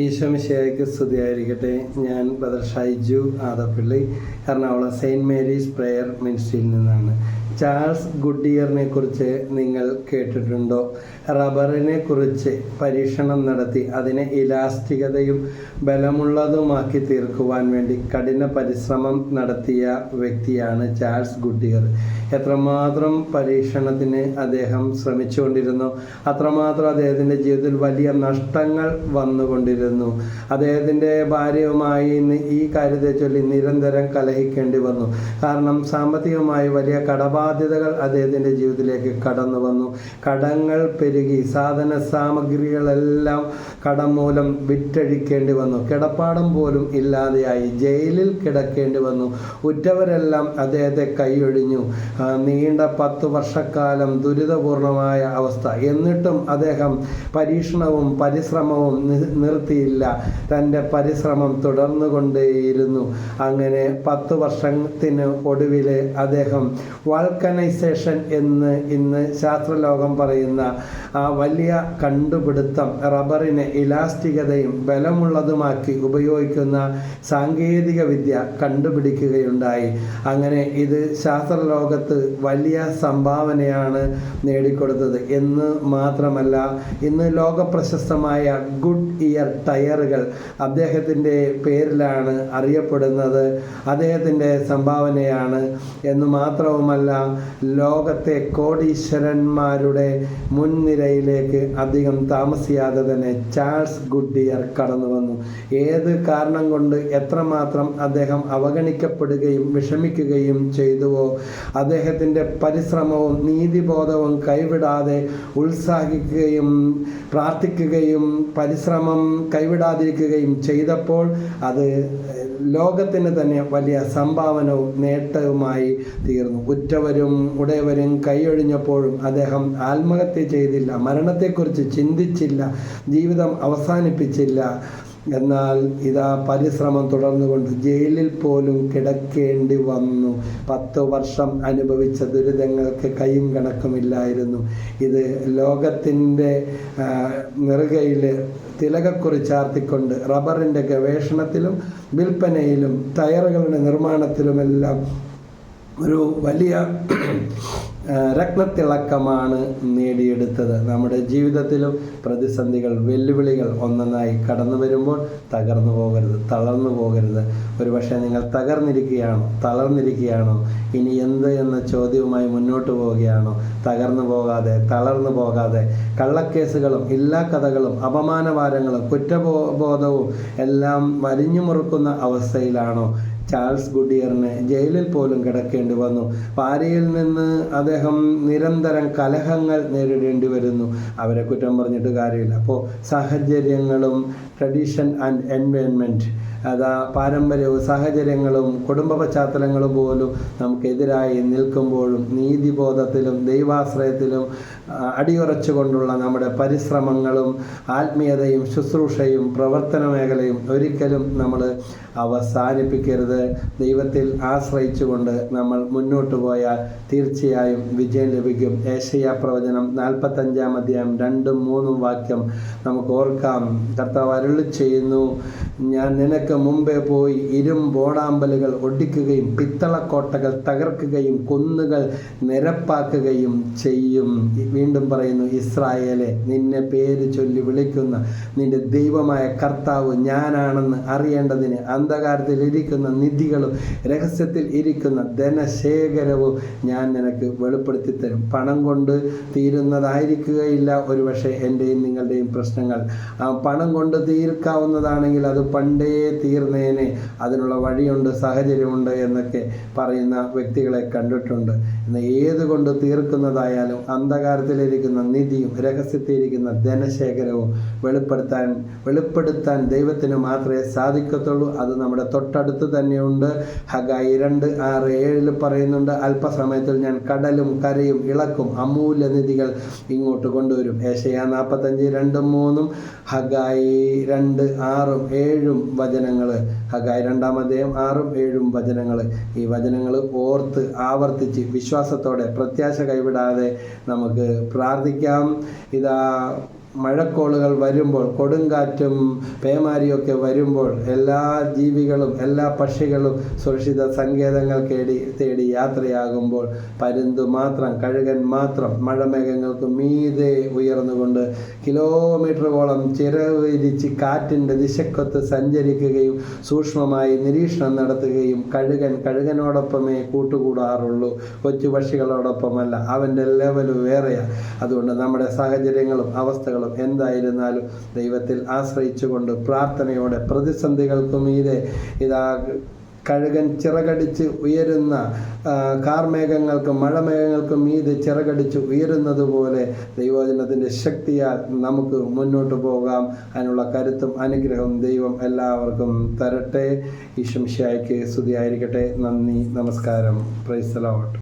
ഈശ്വമിശയ്ക്ക് സ്തുതിയായിരിക്കട്ടെ. ഞാൻ brother Shyju Adappally Ernakulam saint Mary's prayer മിനിസ്ട്രിയിൽ നിന്നാണ്. ചാൾസ് ഗുഡിയറിനെ കുറിച്ച് നിങ്ങൾ കേട്ടിട്ടുണ്ടോ? റബ്ബറിനെ കുറിച്ച് പരീക്ഷണം നടത്തി അതിനെ ഇലാസ്റ്റികതയും ബലമുള്ളതുമാക്കി തീർക്കുവാൻ വേണ്ടി കഠിന പരിശ്രമം നടത്തിയ വ്യക്തിയാണ് ചാൾസ് ഗുഡിയർ എത്രമാത്രം പരീക്ഷണത്തിന് അദ്ദേഹം ശ്രമിച്ചുകൊണ്ടിരുന്നു അത്രമാത്രം അദ്ദേഹത്തിന്റെ ജീവിതത്തിൽ വലിയ നഷ്ടങ്ങൾ വന്നുകൊണ്ടിരുന്നു. അദ്ദേഹത്തിന്റെ ഭാര്യയുമായി ഈ കാര്യത്തെ ചൊല്ലി നിരന്തരം കലഹിക്കേണ്ടി വന്നു. കാരണം സാമ്പത്തികമായി വലിയ കടബാധ്യതകൾ അദ്ദേഹത്തിന്റെ ജീവിതത്തിലേക്ക് കടന്നു വന്നു. കടങ്ങൾ പെരുകി സാധന സാമഗ്രികളെല്ലാം കടം മൂലം വിറ്റഴിക്കേണ്ടി വന്നു. കിടപ്പാടം പോലും ഇല്ലാതെയായി ജയിലിൽ കിടക്കേണ്ടി വന്നു. ഉറ്റവരെല്ലാം അദ്ദേഹത്തെ കൈയൊഴിഞ്ഞു. നീണ്ട പത്ത് വർഷക്കാലം ദുരിതപൂർണമായ അവസ്ഥ. എന്നിട്ടും അദ്ദേഹം പരീക്ഷണവും പരിശ്രമവും നിർത്തിയില്ല. തന്റെ പരിശ്രമം തുടർന്നുകൊണ്ടേയിരുന്നു. അങ്ങനെ പത്ത് വർഷത്തിന് ഒടുവിൽ അദ്ദേഹം വാൾക്കനൈസേഷൻ എന്ന് ഇന്ന് ശാസ്ത്രലോകം പറയുന്ന ആ വലിയ കണ്ടുപിടുത്തം റബ്ബറിനെ ഇലാസ്റ്റികതയും ബലമുള്ളതുമാക്കി ഉപയോഗിക്കുന്ന സാങ്കേതിക വിദ്യ കണ്ടുപിടിക്കുകയുണ്ടായി. അങ്ങനെ ഇത് ശാസ്ത്രലോകത്ത് വലിയ സംഭാവനയാണ് നേടിക്കൊടുത്തത്. എന്ന് മാത്രമല്ല ഇന്ന് ലോകപ്രശസ്തമായ ഗുഡ് ഇയർ ടയറുകൾ അദ്ദേഹത്തിന്റെ പേരിലാണ് അറിയപ്പെടുന്നത്. അദ്ദേഹത്തിന്റെ സംഭാവനയാണ് എന്ന് മാത്രവുമല്ല ലോകത്തെ കോടീശ്വരന്മാരുടെ മുൻനിരയിലേക്ക് അധികം താമസിയാതെ തന്നെ ചാൾസ് ഗുഡിയർ കടന്നു വന്നു. ഏത് കാരണം കൊണ്ട് എത്രമാത്രം അദ്ദേഹം അവഗണിക്കപ്പെടുകയും വിഷമിക്കുകയും ചെയ്തുവോ അദ്ദേഹത്തിന്റെ പരിശ്രമവും നീതിബോധവും കൈവിടാതെ ഉത്സാഹിക്കുകയും പ്രാർത്ഥിക്കുകയും പരിശ്രമം കൈവിടാതിരിക്കുകയും ചെയ്തപ്പോൾ അത് ലോകത്തിന് തന്നെ വലിയ സംഭാവനവും നേട്ടവുമായി തീർന്നു. ഉറ്റവരും ഉടയവരും കൈയൊഴിഞ്ഞപ്പോഴും അദ്ദേഹം ആത്മഹത്യ ചെയ്തില്ല മരണത്തെക്കുറിച്ച് ചിന്തിച്ചില്ല ജീവിതം അവസാനിപ്പിച്ചില്ല. എന്നാൽ ഇതാ പരിശ്രമം തുടർന്നുകൊണ്ട് ജയിലിൽ പോലും കിടക്കേണ്ടി വന്നു. പത്ത് വർഷം അനുഭവിച്ച ദുരിതങ്ങൾക്ക് കൈയും കണക്കുമില്ലായിരുന്നു. ഇത് ലോകത്തിന്റെ നെറുകയിൽ തിലകക്കുറിച്ചാർത്തിക്കൊണ്ട് റബ്ബറിന്റെ ഗവേഷണത്തിലും വിൽപ്പനയിലും ടയറുകളുടെ നിർമ്മാണത്തിലുമെല്ലാം ഒരു വലിയ രത്നത്തിളക്കമാണ് നേടിയെടുത്തത്. നമ്മുടെ ജീവിതത്തിലും പ്രതിസന്ധികൾ വെല്ലുവിളികൾ ഒന്നൊന്നായി കടന്നു വരുമ്പോൾ തകർന്നു പോകരുത് തളർന്നു പോകരുത്. ഒരുപക്ഷെ നിങ്ങൾ തകർന്നിരിക്കുകയാണോ തളർന്നിരിക്കുകയാണോ ഇനി എന്ത് എന്ന ചോദ്യവുമായി മുന്നോട്ട് പോവുകയാണോ തകർന്നു പോകാതെ തളർന്നു പോകാതെ. കള്ളക്കേസുകളും ഇല്ലാ കഥകളും അപമാനവാരങ്ങളും കുറ്റബോധവും എല്ലാം വലിഞ്ഞു മുറുക്കുന്ന അവസ്ഥയിലാണോ ചാൾസ് ഗുഡിയറിന് ജയിലിൽ പോലും കിടക്കേണ്ടി വന്നു. ഭാര്യയിൽ നിന്ന് അദ്ദേഹം നിരന്തരം കലഹങ്ങൾ നേരിടേണ്ടി വരുന്നു. അവരെ കുറ്റം പറഞ്ഞിട്ട് കാര്യമില്ല. അപ്പോൾ സാഹചര്യങ്ങളും ട്രഡീഷൻ ആൻഡ് എൻവയൺമെന്റ് അതാ പാരമ്പര്യവും സാഹചര്യങ്ങളും കുടുംബ പശ്ചാത്തലങ്ങളും പോലും നമുക്കെതിരായി നിൽക്കുമ്പോഴും നീതിബോധത്തിലും ദൈവാശ്രയത്തിലും അടിയുറച്ചുകൊണ്ടുള്ള നമ്മുടെ പരിശ്രമങ്ങളും ആത്മീയതയും ശുശ്രൂഷയും പ്രവർത്തന മേഖലയും ഒരിക്കലും നമ്മൾ അവസാനിപ്പിക്കരുത്. ദൈവത്തിൽ ആശ്രയിച്ചുകൊണ്ട് നമ്മൾ മുന്നോട്ട് പോയാൽ തീർച്ചയായും വിജയം ലഭിക്കും. ഏഷ്യ പ്രവചനം നാൽപ്പത്തഞ്ചാം അധ്യായം രണ്ടും മൂന്നും വാക്യം നമുക്ക് ഓർക്കാം. കർത്താവ് അരുളി ചെയ്യുന്നു ഞാൻ നിനക്ക് മുമ്പേ പോയി ഇരുമ്പോടാമ്പലുകൾ ഒടിക്കുകയും പിത്തളക്കോട്ടകൾ തകർക്കുകയും കുന്നുകൾ നിരപ്പാക്കുകയും ചെയ്യും. വീണ്ടും പറയുന്നു ഇസ്രായേലെ നിന്നെ പേര് ചൊല്ലി വിളിക്കുന്ന നിന്റെ ദൈവമായ കർത്താവ് ഞാനാണെന്ന് അറിയേണ്ടതിന് അന്ധകാരത്തിൽ ഇരിക്കുന്ന നിധികളും രഹസ്യത്തിൽ ഇരിക്കുന്ന ധനശേഖരവും ഞാൻ നിനക്ക് വെളിപ്പെടുത്തി തരും. പണം കൊണ്ട് തീരുന്നതായിരിക്കുകയില്ല. ഒരുപക്ഷെ എന്റെയും നിങ്ങളുടെയും പ്രശ്നങ്ങൾ. പണം കൊണ്ട് തീർക്കാവുന്നതാണെങ്കിൽ അത് പണ്ടേ തീർന്നേനെ. അതിനുള്ള വഴിയുണ്ട് സാഹചര്യമുണ്ട് എന്നൊക്കെ പറയുന്ന വ്യക്തികളെ കണ്ടിട്ടുണ്ട്. ഏത് കൊണ്ട് തീർക്കുന്നതായാലും അന്ധകാരത്തിലിരിക്കുന്ന നിധിയും രഹസ്യത്തിലിരിക്കുന്ന ധനശേഖരവും വെളിപ്പെടുത്താൻ വെളിപ്പെടുത്താൻ ദൈവത്തിന് മാത്രമേ സാധിക്കത്തുള്ളൂ. അത് നമ്മുടെ തൊട്ടടുത്ത് തന്നെയുണ്ട്. ഹഗായി രണ്ട് ആറ് ഏഴിൽ പറയുന്നുണ്ട് അല്പസമയത്തിൽ ഞാൻ കടലും കരയും ഇളക്കും അമൂല്യ നിധികൾ ഇങ്ങോട്ട് കൊണ്ടുവരും. ഏഷ്യ നാൽപ്പത്തഞ്ച് രണ്ടും മൂന്നും ഹഗായി രണ്ട് ആറും ഏഴും വചനങ്ങൾ ഹഗായി രണ്ടാം ആറും ഏഴും വചനങ്ങൾ ഈ വചനങ്ങൾ ഓർത്ത് ആവർത്തിച്ച് വിശ്വാസത്തോടെ പ്രത്യാശ കൈവിടാതെ നമുക്ക് പ്രാർത്ഥിക്കാം. ഇതാ മഴക്കോളുകൾ വരുമ്പോൾ കൊടുങ്കാറ്റും പേമാരിയൊക്കെ വരുമ്പോൾ എല്ലാ ജീവികളും എല്ലാ പക്ഷികളും സുരക്ഷിത സങ്കേതങ്ങൾ കേടി തേടി യാത്രയാകുമ്പോൾ പരുന്തു മാത്രം കഴുകൻ മാത്രം മഴമേഘങ്ങൾക്ക് മീതെ ഉയർന്നുകൊണ്ട് കിലോമീറ്ററുകളോളം ചിരവിരിച്ച് കാറ്റിന്റെ ദിശക്കൊത്ത് സഞ്ചരിക്കുകയും സൂക്ഷ്മമായി നിരീക്ഷണം നടത്തുകയും കഴുകൻ കഴുകനോടൊപ്പമേ കൂട്ടുകൂടാറുള്ളൂ. കൊച്ചു പക്ഷികളോടൊപ്പമല്ല അവന്റെ ലെവൽ വേറെയാണ് അതുകൊണ്ട് നമ്മുടെ സാഹചര്യങ്ങളും അവസ്ഥകളും എന്തായിരുന്നാലും ദൈവത്തിൽ ആശ്രയിച്ചുകൊണ്ട് പ്രാർത്ഥനയോടെ പ്രതിസന്ധികൾക്കും മീതെ ഇതാ കഴുകൻ ചിറകടിച്ച് ഉയരുന്ന കാർമേഘങ്ങൾക്കും മഴമേഘങ്ങൾക്കും മീതെ ചിറകടിച്ച് ഉയരുന്നത് പോലെ ദൈവജനത്തിന്റെ ശക്തിയാൽ നമുക്ക് മുന്നോട്ട് പോകാം. അതിനുള്ള കരുത്തും അനുഗ്രഹവും ദൈവം എല്ലാവർക്കും തരട്ടെ. ഈശംശായ്ക്ക് സ്തുതിയായിരിക്കട്ടെ. നന്ദി നമസ്കാരം. പ്രൈസ് ലോട്ട്